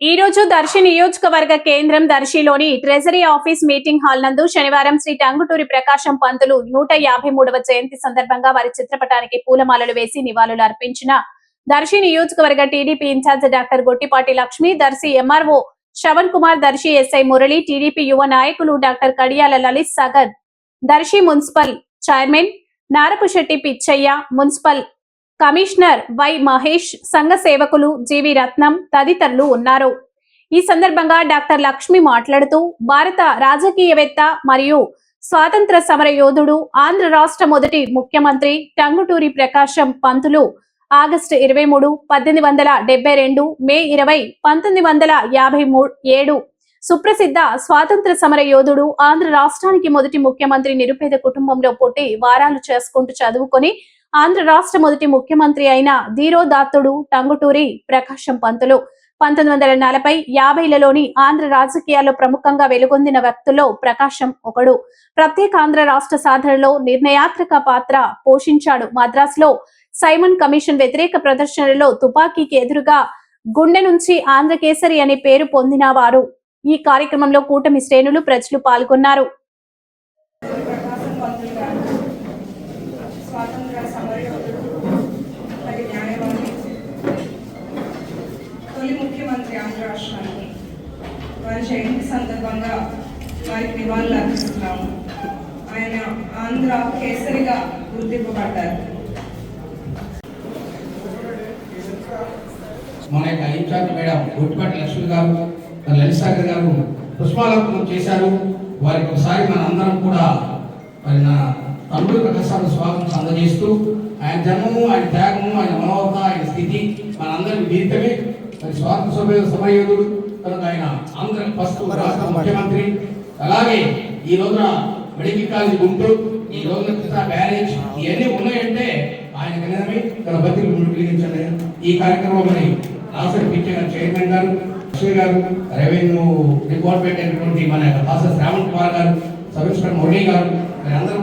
ఈ రోజు దర్శి నియోజకవర్గ కేంద్రం దర్శిలోని ట్రెజరీ ఆఫీస్ మీటింగ్ హాల్ నందు శనివారం శ్రీ టంగుటూరి ప్రకాశం పంతులు నూట యాభై మూడవ జయంతి సందర్భంగా వారి చిత్రపటానికి పూలమాలలు వేసి నివాళులు అర్పించిన దర్శి నియోజకవర్గ TDP incharge doctor Gottipati Lakshmi Darsi MRO Shravan Kumar Darsi SI Murali TDP యువ నాయకులు doctor Kadiyala Lalith Sagar Darsi municipal chairman Narapusetty Pichaiah municipal commissioner Y Mahesh సంఘ సేవకులు జీవి రత్నం తదితరులు ఉన్నారు. ఈ సందర్భంగా డాక్టర్ లక్ష్మి మాట్లాడుతూ భారత రాజకీయవేత్త మరియు స్వాతంత్ర సమర యోధుడు ఆంధ్ర రాష్ట్ర మొదటి ముఖ్యమంత్రి టంగుటూరి ప్రకాశం పంతులు ఆగస్టు ఇరవై మూడు పద్దెనిమిది వందల డెబ్బై రెండు మే ఇరవై పంతొమ్మిది వందల యాభై మూడు ఏడు సుప్రసిద్ధ స్వాతంత్ర సమర యోధుడు ఆంధ్ర రాష్ట్రానికి మొదటి ముఖ్యమంత్రి నిరుపేద కుటుంబంలో పుట్టి వారాలు చేసుకుంటూ చదువుకొని ఆంధ్ర రాష్ట్ర మొదటి ముఖ్యమంత్రి అయిన ధీరోదాత్తుడు టంగుటూరి ప్రకాశం పంతులు. పంతొమ్మిది వందల నలభై యాభైలలోని ఆంధ్ర రాజకీయాల్లో ప్రముఖంగా వెలుగొందిన వ్యక్తుల్లో ప్రకాశం ఒకడు. ప్రత్యేక ఆంధ్ర రాష్ట్ర సాధనలో నిర్ణయాత్మక పాత్ర పోషించాడు. మద్రాసులో సైమన్ కమిషన్ వ్యతిరేక ప్రదర్శనలో తుపాకీకి ఎదురుగా గుండె నుంచి ఆంధ్రకేసరి అనే పేరు పొందిన వారు. ఈ కార్యక్రమంలో కూటమి శ్రేణులు ప్రజలు పాల్గొన్నారు. వారి జయంతి సందర్భంగా వారికి నివాళులు అర్పిస్తున్నాము. ఆయన ఆంధ్ర కేసరిగా గుర్తింపబడ్డారు. మన యొక్క ఇన్ఛార్జ్ మేడం గుట్టిపాటి లక్ష్మి గారు లలిసాగర్ గారు పుష్పాలంకనం చేశారు. వారికి ఒకసారి మన అందరం కూడా మరి నా తమ్ముడు ప్రకాశాలు స్వాగతం అందజేస్తూ ఆయన జన్మము ఆయన త్యాగము ఆయన మనోహత ఆయన స్థితి మనందరికి విదితమే మరి స్వాతంత్ర సమయ సమరయోధుడు కనుక ఆయన ఆంధ్ర ఫస్ట్ రాష్ట్ర ముఖ్యమంత్రి. అలాగే ఈ రోజున మెడికల్ కాలేజ్ గుంటూరు ఈ రోజున కృష్ణా బ్యారేజ్ ఇవన్నీ ఉన్నాయంటే ఆయన వినడమే తన బతికి ముందు ఈ కార్యక్రమం మరి రాష్ట్ర పిచ్చర్ చైర్మన్ గారు లక్ష్మి గారు రెవెన్యూ డిపార్ట్మెంట్ అయినటువంటి మన యొక్క శ్రావణ్ కుమార్ గారు సబ్ ఇన్స్పెక్టర్ మురళి గారు అందరూ